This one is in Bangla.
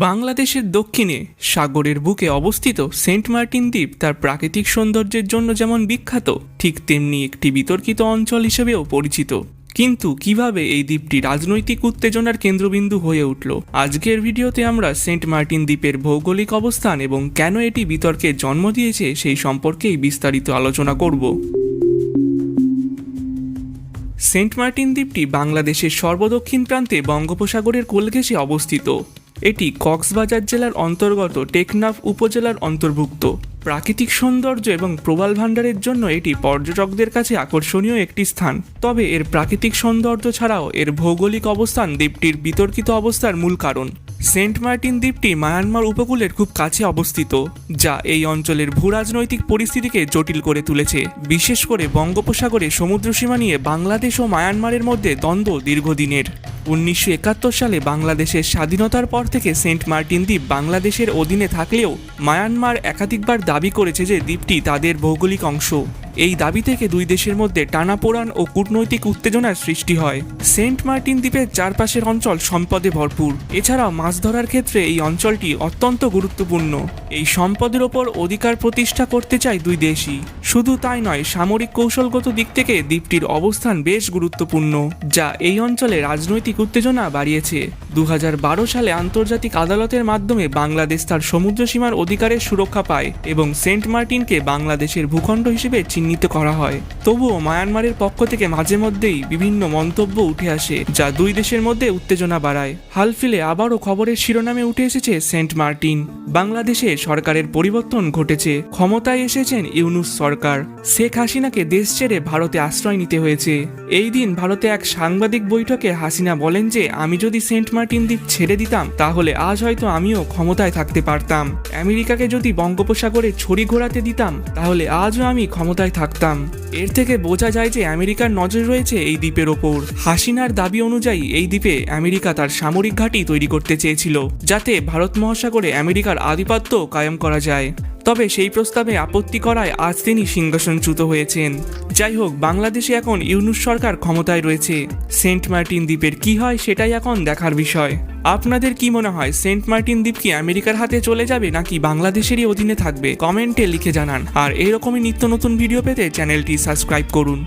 বাংলাদেশের দক্ষিণে সাগরের বুকে অবস্থিত সেন্ট মার্টিন দ্বীপ তার প্রাকৃতিক সৌন্দর্যের জন্য যেমন বিখ্যাত, ঠিক তেমনি একটি বিতর্কিত অঞ্চল হিসেবেও পরিচিত। কিন্তু কীভাবে এই দ্বীপটি রাজনৈতিক উত্তেজনার কেন্দ্রবিন্দু হয়ে উঠল? আজকের ভিডিওতে আমরা সেন্ট মার্টিন দ্বীপের ভৌগোলিক অবস্থান এবং কেন এটি বিতর্কের জন্ম দিয়েছে সেই সম্পর্কেই বিস্তারিত আলোচনা করব। সেন্ট মার্টিন দ্বীপটি বাংলাদেশের সর্বদক্ষিণ প্রান্তে বঙ্গোপসাগরের কোলঘেঁষে অবস্থিত। এটি কক্সবাজার জেলার অন্তর্গত টেকনাফ উপজেলার অন্তর্ভুক্ত। প্রাকৃতিক সৌন্দর্য এবং প্রবাল ভাণ্ডারের জন্য এটি পর্যটকদের কাছে আকর্ষণীয় একটি স্থান। তবে এর প্রাকৃতিক সৌন্দর্য ছাড়াও এর ভৌগোলিক অবস্থান দ্বীপটির বিতর্কিত অবস্থার মূল কারণ। সেন্ট মার্টিন দ্বীপটি মায়ানমার উপকূলের খুব কাছে অবস্থিত, যা এই অঞ্চলের ভূরাজনৈতিক পরিস্থিতিকে জটিল করে তুলেছে। বিশেষ করে বঙ্গোপসাগরে সমুদ্রসীমা নিয়ে বাংলাদেশ ও মায়ানমারের মধ্যে দ্বন্দ্ব দীর্ঘদিনের। উনিশশো একাত্তর সালে বাংলাদেশের স্বাধীনতার পর থেকে সেন্ট মার্টিন দ্বীপ বাংলাদেশের অধীনে থাকলেও মায়ানমার একাধিকবার দাবি করেছে যে দ্বীপটি তাদের ভৌগোলিক অংশ। এই দাবি থেকে দুই দেশের মধ্যে টানাপোড়ান ও কূটনৈতিক উত্তেজনার সৃষ্টি হয়। সেন্ট মার্টিন দ্বীপের চারপাশের অঞ্চল সম্পদে ভরপুর। এছাড়াও মাছ ধরার ক্ষেত্রে এই অঞ্চলটি অত্যন্ত গুরুত্বপূর্ণ। এই সম্পদের ওপর অধিকার প্রতিষ্ঠা করতে চায় দুই দেশই। শুধু তাই নয়, সামরিক কৌশলগত দিক থেকে দ্বীপটির অবস্থান বেশ গুরুত্বপূর্ণ, যা এই অঞ্চলে রাজনৈতিক উত্তেজনা বাড়িয়েছে। দু হাজার বারো সালে আন্তর্জাতিক আদালতের মাধ্যমে বাংলাদেশ তার সমুদ্র সীমার অধিকারের সুরক্ষা পায় এবং সেন্ট মার্টিনকে বাংলাদেশের ভূখণ্ড হিসেবে করা হয়। তবুও মায়ানমারের পক্ষ থেকে মাঝে মধ্যেই বিভিন্ন মন্তব্য উঠে আসে, যা দুই দেশের মধ্যে উত্তেজনা বাড়ায়। হালফিলে আবারও খবরের শিরোনামে উঠে এসেছে সেন্ট মার্টিন। বাংলাদেশে সরকারের পরিবর্তন ঘটেছে, ক্ষমতায় এসেছেন ইউনুস সরকার। শেখ হাসিনাকে দেশ ছেড়ে ভারতে আশ্রয় নিতে হয়েছে। এই দিন ভারতে এক সাংবাদিক বৈঠকে হাসিনা বলেন যে, আমি যদি সেন্ট মার্টিন দ্বীপ ছেড়ে দিতাম, তাহলে আজ হয়তো আমিও ক্ষমতায় থাকতে পারতাম। আমেরিকাকে যদি বঙ্গোপসাগরে ছড়ি ঘোরাতে দিতাম, তাহলে আজও আমি ক্ষমতায় থাকতাম। এর থেকে বোঝা যায় যে আমেরিকার নজর রয়েছে এই দ্বীপের ওপর। হাসিনার দাবি অনুযায়ী এই দ্বীপে আমেরিকা তার সামরিক ঘাঁটি তৈরি করতে চেয়েছিল, যাতে ভারত মহাসাগরে আমেরিকার আধিপত্য কায়েম করা যায়। তবে সেই প্রস্তাবে আপত্তি করায় আজ তিনি সিংহাসনচ্যুত হয়েছেন। যাই হোক, বাংলাদেশে এখন ইউনুস সরকার ক্ষমতায় রয়েছে। সেন্ট মার্টিন দ্বীপের কি হয় সেটাই এখন দেখার বিষয়। আপনাদের কি মনে হয়, সেন্ট মার্টিন দ্বীপ কি আমেরিকার হাতে চলে যাবে নাকি বাংলাদেশেরই অধীনে থাকবে? কমেন্টে লিখে জানান। আর এরকমই নিত্য নতুন ভিডিও পেতে চ্যানেলটি সাবস্ক্রাইব করুন।